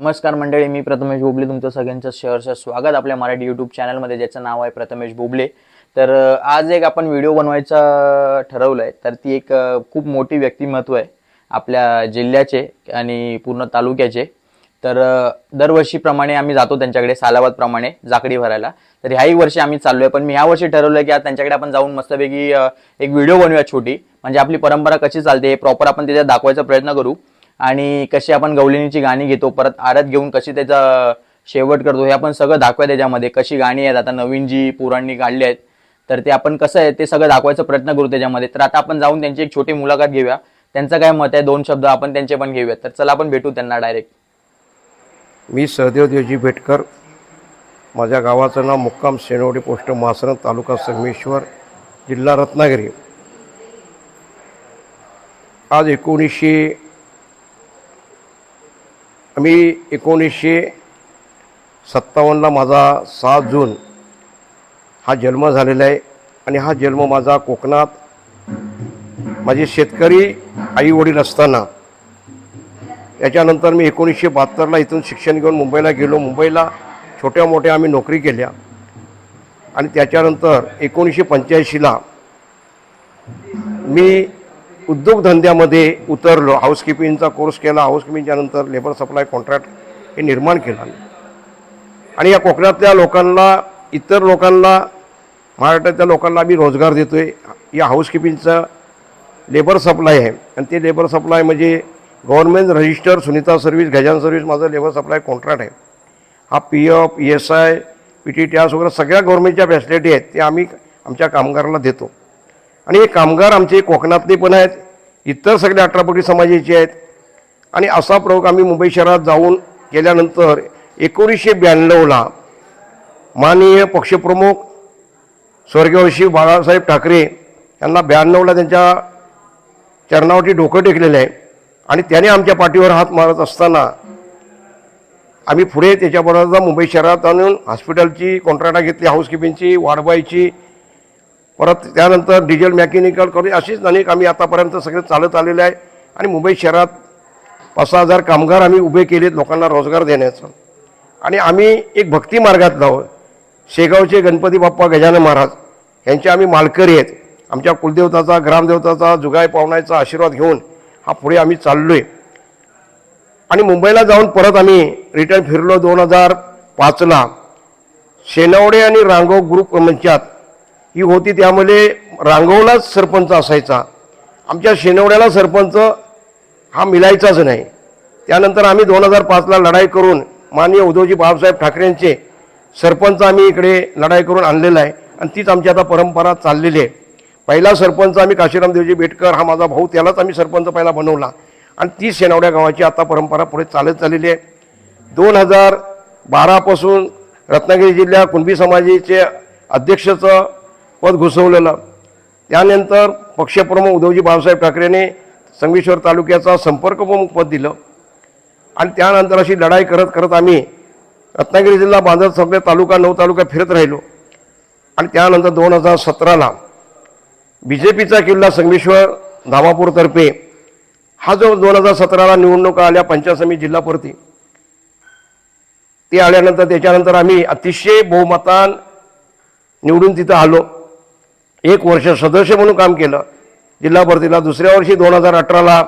नमस्कार मंडळी मी प्रथमेश बोबले. तुमचं सगळ्यांचं शहरचं स्वागत आपल्या मराठी यूट्यूब चॅनलमध्ये ज्याचं नाव आहे प्रथमेश बोबले. तर आज एक आपण व्हिडिओ बनवायचा ठरवलं आहे तर ती एक खूप मोठी व्यक्तिमत्व आहे आपल्या जिल्ह्याचे आणि पूर्ण तालुक्याचे. तर दरवर्षीप्रमाणे आम्ही जातो त्यांच्याकडे सालाबादप्रमाणे जाकडी भरायला. तर ह्याही वर्षी आम्ही चाललो आहे पण मी ह्या वर्षी ठरवलं की आज त्यांच्याकडे आपण जाऊन मस्तपैकी एक व्हिडिओ बनवूया छोटी. म्हणजे आपली परंपरा कशी चालते हे प्रॉपर आपण त्याच्यात दाखवायचा प्रयत्न करू. आणि कशी आपण गवलिनीची गाणी घेतो परत आरत घेऊन कशी त्याचा शेवट करतो हे आपण सगळं दाखवाय त्याच्यामध्ये. कशी गाणी आहेत आता नवीन जी पुराणी काढली आहेत तर ते आपण कसं आहे ते सगळं दाखवायचा प्रयत्न करू त्याच्यामध्ये. तर आता आपण जाऊन त्यांची एक छोटी मुलाखत घेऊया. त्यांचं काय मत आहे दोन शब्द आपण त्यांचे पण घेऊया तर चला आपण भेटू त्यांना डायरेक्ट मी सहदेव देवजी भेटकर. माझ्या गावाचं नाव मुक्काम शेनवडी पोस्ट मासरं तालुका संगमेश्वर जिल्हा रत्नागिरी. आज एकोणीसशे मी एकोणीसशे सत्तावन्नला माझा सात जून हा जन्म झालेला आहे आणि हा जन्म माझा कोकणात माझे शेतकरी आई वडील असताना. याच्यानंतर मी एकोणीसशे बहात्तरला इथून शिक्षण घेऊन मुंबईला गेलो. मुंबईला छोट्या मोठ्या आम्ही नोकरी केल्या. आणि त्याच्यानंतर एकोणीसशे पंच्याऐंशीला मी उद्योगधंद्यामध्ये उतरलो हाऊसकीपिंगचा कोर्स केला हाऊसकीपिंगच्या नंतर लेबर सप्लाय कॉन्ट्रॅक्ट हे निर्माण केलं आणि या कोकणातल्या लोकांना इतर लोकांना महाराष्ट्रातल्या लोकांना आम्ही रोजगार देतो आहे या हाऊसकीपिंगचं लेबर सप्लाय आहे. आणि ते लेबर सप्लाय म्हणजे government register Sunita service Gajan service माझं लेबर सप्लाय कॉन्ट्रॅक्ट आहे. हा P F E S I P T T आस वगैरे सगळ्या गव्हर्नमेंटच्या फॅसिलिटी आहेत ते आम्ही आमच्या कामगाराला देतो. आणि हे कामगार आमचे कोकणातले पण आहेत इतर सगळे अठरापटी समाजाचे आहेत. आणि असा प्रयोग आम्ही मुंबई शहरात जाऊन केल्यानंतर एकोणीसशे ब्याण्णवला माननीय पक्षप्रमुख स्वर्गीय बाळासाहेब ठाकरे यांना ब्याण्णवला त्यांच्या चरणावरती डोकं टेकलेलं आहे. आणि त्याने आमच्या पाठीवर हात मारत असताना आम्ही पुढे त्याच्याबरोबर मुंबई शहरात आणून हॉस्पिटलची कॉन्ट्रॅक्ट घेतली हाऊसकीपिंगची वाढवायची परत त्यानंतर डिझेल मेकॅनिकल करून अशीच अनेक आम्ही आतापर्यंत सगळे चालत आलेले आहे. आणि मुंबई शहरात पाच सहा हजार कामगार आम्ही उभे केलेत लोकांना रोजगार देण्याचं. आणि आम्ही एक भक्ती मार्गात आहोत. शेगावचे गणपती बाप्पा गजानन महाराज यांचे आम्ही मालकरी आहेत. आमच्या कुलदेवताचा ग्रामदेवताचा जुगाय पाहुण्याचा आशीर्वाद घेऊन हा पुढे आम्ही चाललो आहे आणि मुंबईला जाऊन परत आम्ही रिटर्न फिरलो दोन हजार पाचला. शेनवडे आणि रांगो ग्रुप मंचात ही होती त्यामध्ये रांगवलाच सरपंच असायचा. आमच्या शेनवड्याला सरपंच हा मिलायचाच नाही. त्यानंतर आम्ही दोन हजार पाचला लढाई करून माननीय उद्धवजी बाबासाहेब ठाकरेंचे सरपंच आम्ही इकडे लढाई करून आणलेला आहे आणि तीच आमची आता परंपरा चाललेली आहे. पहिला सरपंच आम्ही काशीराम देवजी बेटकर हा माझा भाऊ त्यालाच आम्ही सरपंच पहिला बनवला. आणि ती शेनावड्या गावाची आता परंपरा पुढे चालत चाललेली आहे. दोन हजार बारापासून रत्नागिरी जिल्ह्या कुणबी समाजाचे अध्यक्षचं पद घुसवलेलं. त्यानंतर पक्षप्रमुख उद्धवजी बाळासाहेब ठाकरेने संगमेश्वर तालुक्याचा संपर्क प्रमुख पद दिलं. आणि त्यानंतर अशी लढाई करत करत आम्ही रत्नागिरी जिल्हा बांधत सगळे तालुका नऊ तालुका फिरत राहिलो. आणि त्यानंतर दोन हजार सतराला बी जे पीचा किल्ला संगमेश्वर धामापूरतर्फे हा जो दोन हजार सतराला निवडणुका आल्या पंचायत समिती जिल्हापुरती ते आल्यानंतर त्याच्यानंतर आम्ही अतिशय बहुमतान निवडून तिथं आलो. एक वर्ष सदस्य म्हणून काम केलं. जिल्हा भरतीला दुसऱ्या वर्षी दोन हजार अठराला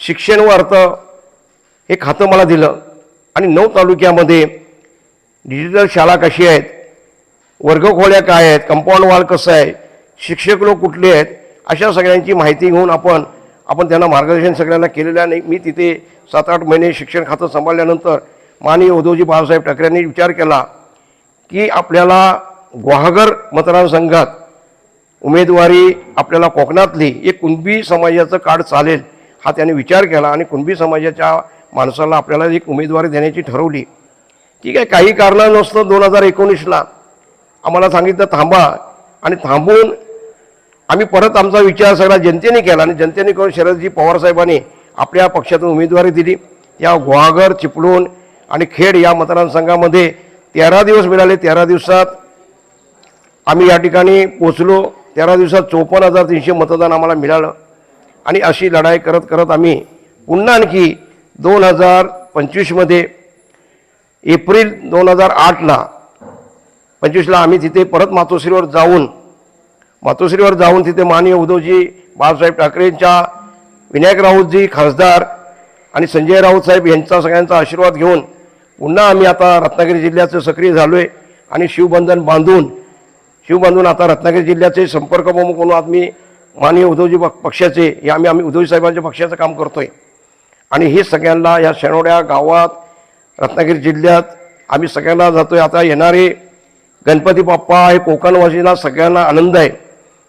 शिक्षण व अर्थ हे खातं मला दिलं. आणि नऊ तालुक्यामध्ये डिजिटल शाळा कशी आहेत? वर्गखोल्या काय आहेत? कंपाऊंड वॉल कसं आहे? शिक्षक लोक कुठले आहेत? अशा सगळ्यांची माहिती घेऊन आपण आपण त्यांना मार्गदर्शन सगळ्यांना केलेलं नाही मी तिथे सात आठ महिने शिक्षण खातं सांभाळल्यानंतर माननीय उद्धवजी बाळासाहेब ठाकरेंनी विचार केला की आपल्याला गुहागर मतदारसंघात उमेदवारी आपल्याला कोकणातली एक कुणबी समाजाचं कार्ड चालेल हा त्याने विचार केला आणि कुणबी समाजाच्या माणसाला आपल्याला एक उमेदवारी देण्याची ठरवली. ठीक आहे काही कारणानसतं दोन हजार एकोणीसला आम्हाला सांगितलं थांबा. आणि थांबून आम्ही परत आमचा विचार सगळा जनतेने केला आणि जनतेने करून शरदजी पवारसाहेबांनी आपल्या पक्षातून उमेदवारी दिली. या गुहागर चिपळूण आणि खेड या मतदारसंघामध्ये तेरा दिवस मिळाले तेरा दिवसात आम्ही या ठिकाणी पोचलो तेरा दिवसात चोपन्न हजार तीनशे मतदान आम्हाला मिळालं. आणि अशी लढाई करत करत आम्ही पुन्हा आणखी दोन हजार पंचवीसमध्ये एप्रिल दोन हजार आठला पंचवीसला आम्ही तिथे परत मातोश्रीवर जाऊन मातोश्रीवर जाऊन तिथे माननीय उद्धवजी बाळासाहेब ठाकरेंच्या विनायक राऊतजी खासदार आणि संजय राऊत साहेब यांचा सगळ्यांचा आशीर्वाद घेऊन पुन्हा आम्ही आता रत्नागिरी जिल्ह्याचं सक्रिय झालो आहे आणि शिवबंधन बांधून शिवबांधून आता रत्नागिरी जिल्ह्याचे संपर्क प्रमुख म्हणून आम्ही माननीय उद्धवजी पक्षाचे हे आम्ही आम्ही उद्धवजी साहेबांच्या पक्षाचं काम करतो आहे आणि हे सगळ्यांना या शेणोड्या गावात रत्नागिरी जिल्ह्यात आम्ही सगळ्यांना जातो आहे आता येणारे गणपती बाप्पा हे कोकणवासींना सगळ्यांना आनंद आहे.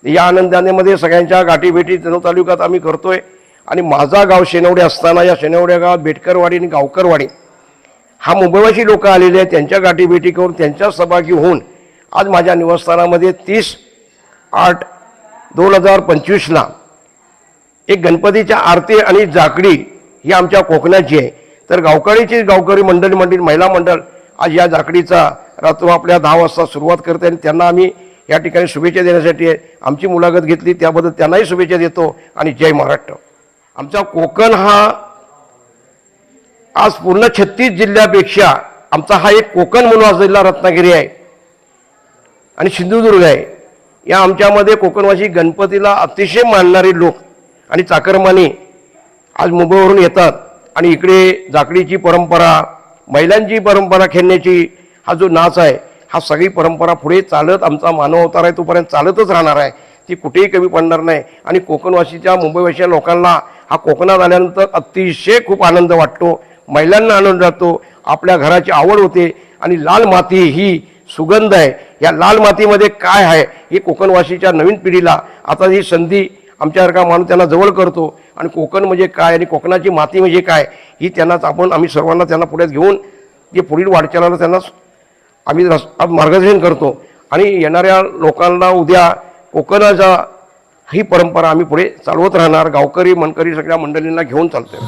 या आनंदानेमध्ये सगळ्यांच्या गाठीभेटी जणू तालुक्यात आम्ही करतो आहे आणि माझा गाव शेनवडे असताना या शेनवड्या गावात बेटकरवाडी आणि गावकरवाडी. हा मुंबईवासी लोक आलेले आहेत त्यांच्या गाठीभेटी करून त्यांच्या सहभागी होऊन आज माझ्या निवासस्थानामध्ये तीस आठ दोन हजार पंचवीसला एक गणपतीच्या आरती आणि जाकडी ही आमच्या कोकणाची आहे. तर गावकरीची गावकरी मंडळी मंडळी महिला मंडळ आज या जाकडीचा रात्र आपल्या दहा वाजता सुरुवात करते आणि त्यांना आम्ही या ठिकाणी शुभेच्छा देण्यासाठी आमची मुलाखत घेतली. त्याबद्दल त्यांनाही शुभेच्छा देतो आणि जय महाराष्ट्र. आमचा कोकण हा आज पूर्ण छत्तीस जिल्ह्यापेक्षा आमचा हा एक कोकण म्हणून आज जिल्हा रत्नागिरी आहे. आणि सिंधुदुर्ग आहे. या आमच्यामध्ये कोकणवासी गणपतीला अतिशय मानणारे लोक आणि चाकरमानी आज मुंबईवरून येतात. आणि इकडे जाकडीची परंपरा महिलांची परंपरा खेळण्याची हा जो नाच आहे हा सगळी परंपरा पुढे चालत आमचा मानव अवतार आहे तोपर्यंत चालतच राहणार आहे. ती कुठेही कमी पडणार नाही. आणि कोकणवासीच्या मुंबईवासीच्या लोकांना हा कोकणात आल्यानंतर अतिशय खूप आनंद वाटतो. महिलांना आनंद जातो. आपल्या घराची आवड होते. आणि लाल माती ही सुगंध आहे. या लाल मातीमध्ये काय आहे? हे कोकणवासीच्या नवीन पिढीला आता ही संधी आमच्यासारखा माणूस त्यांना जवळ करतो. आणि कोकण म्हणजे काय? आणि कोकणाची माती म्हणजे काय? ही त्यांनाच आपण आम्ही सर्वांना त्यांना पुढे घेऊन ते पुढील वाटचालाला त्यांना आम्ही रस मार्गदर्शन करतो. आणि येणाऱ्या लोकांना उद्या कोकणाचा ही परंपरा आम्ही पुढे चालवत राहणार. गावकरी मनकरी सगळ्या मंडळींना घेऊन चालतोय.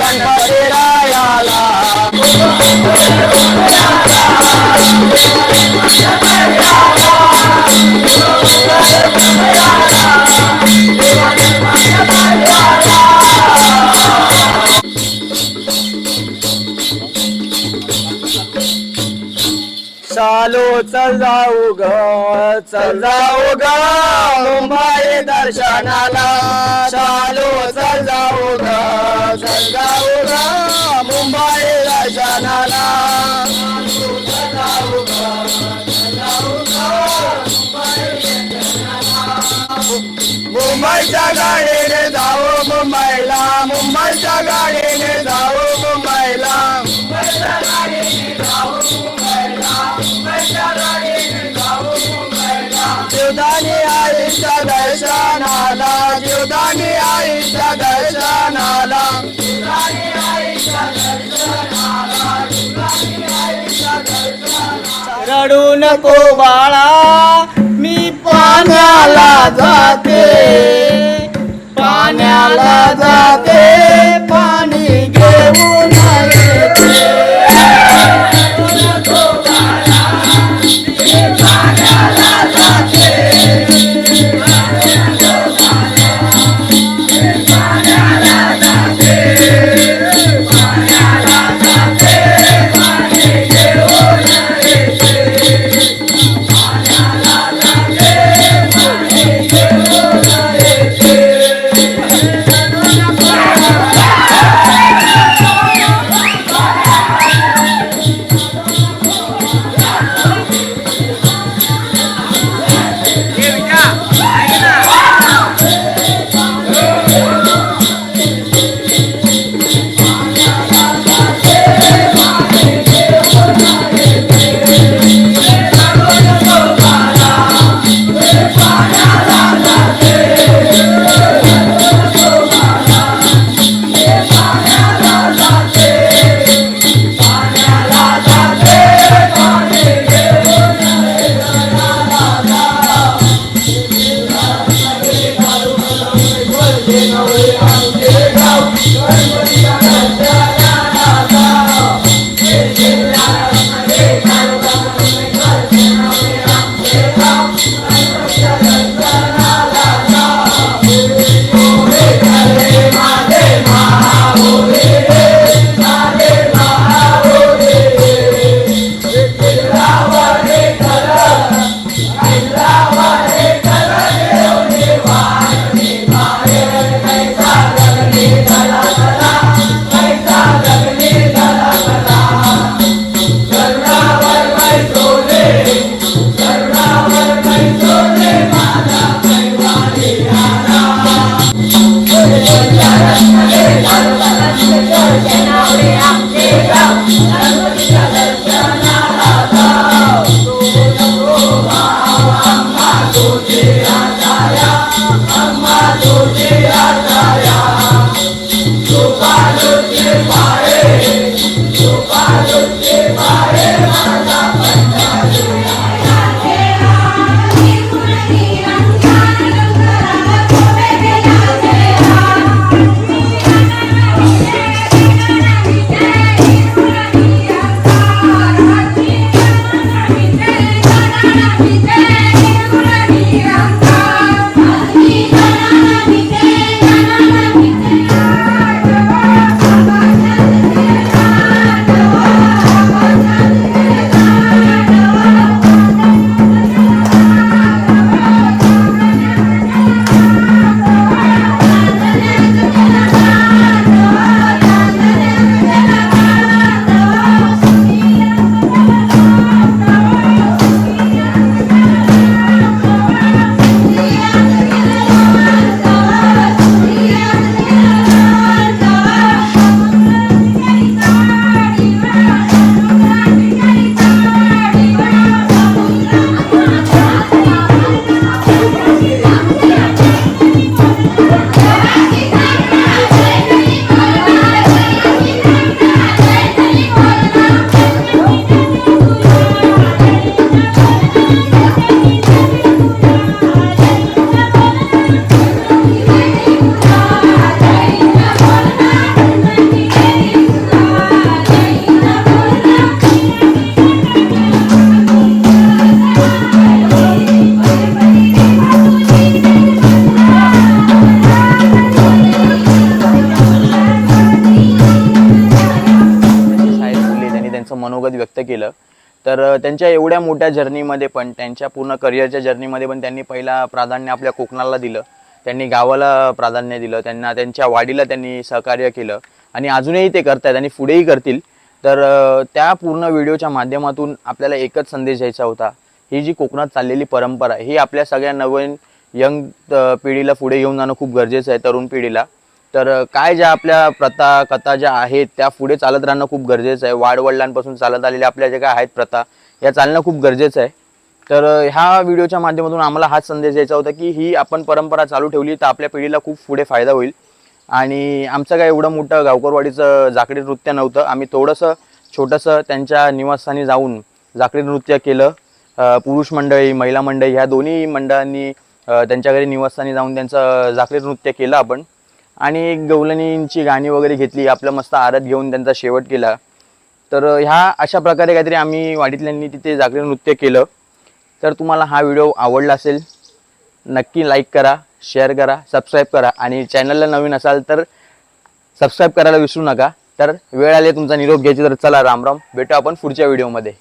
गणपती रायाला चालो चल जाऊ ग चल जाऊ ग मुंबई दर्शनाला. चालो चल जाऊ ग चल जाऊ ग मुंबई मुंबईच्या गाडीने जाऊ मुंबईला मुंबईच्या गाडीने जाऊ मुंबईला. जीवदानी आईच्या दर्शनाला जीवदानी आईच्या रडू नको बाळा. मी पाण्याला जाते. पाण्याला जाते. पाणी घेऊन तर त्यांच्या एवढ्या मोठ्या जर्नीमध्ये पण त्यांच्या पूर्ण करिअरच्या जर्नीमध्ये पण त्यांनी पहिला प्राधान्य आपल्या कोकणाला दिलं. त्यांनी गावाला प्राधान्य दिलं. त्यांना त्यांच्या वाडीला त्यांनी सहकार्य केलं. आणि अजूनही ते करतायत आणि पुढेही करतील. तर त्या पूर्ण व्हिडिओच्या माध्यमातून आपल्याला एकच संदेश द्यायचा होता. ही जी कोकणात चाललेली परंपरा आहे ही आपल्या सगळ्या नवीन यंग पिढीला पुढे घेऊन जाणं खूप गरजेचं आहे तरुण पिढीला. तर काय ज्या आपल्या प्रथा कथा ज्या आहेत त्या पुढे चालत राहणं खूप गरजेचं आहे. वाडवडिलांपासून चालत आलेल्या आपल्या ज्या काय आहेत प्रथा या चालणं खूप गरजेचं आहे. तर ह्या व्हिडिओच्या माध्यमातून आम्हाला हाच संदेश द्यायचा होता की ही आपण परंपरा चालू ठेवली तर आपल्या पिढीला खूप पुढे फायदा होईल. आणि आमचं काय एवढं मोठं गावकरवाडीचं जाकडी नृत्य नव्हतं. आम्ही थोडंसं छोटंसं त्यांच्या निवासस्थानी जाऊन जाकडी नृत्य केलं. पुरुष मंडळी महिला मंडळी ह्या दोन्ही मंडळांनी त्यांच्या घरी निवासस्थानी जाऊन त्यांचं जाकडी नृत्य केलं आपण. आणि गवलनींची गाणी वगैरे घेतली आपलं मस्त आरत घेऊन त्यांचा शेवट केला. तर ह्या अशा प्रकारे काहीतरी आम्ही वाडीतल्यांनी तिथे जागरण नृत्य केलं. तर तुम्हाला हा व्हिडिओ आवडला असेल नक्की लाईक करा शेअर करा सबस्क्राईब करा आणि चॅनलला नवीन असाल तर सबस्क्राईब करायला विसरू नका. तर वेळ आली तुमचा निरोप घ्यायची तर चला राम राम भेटू आपण पुढच्या व्हिडिओमध्ये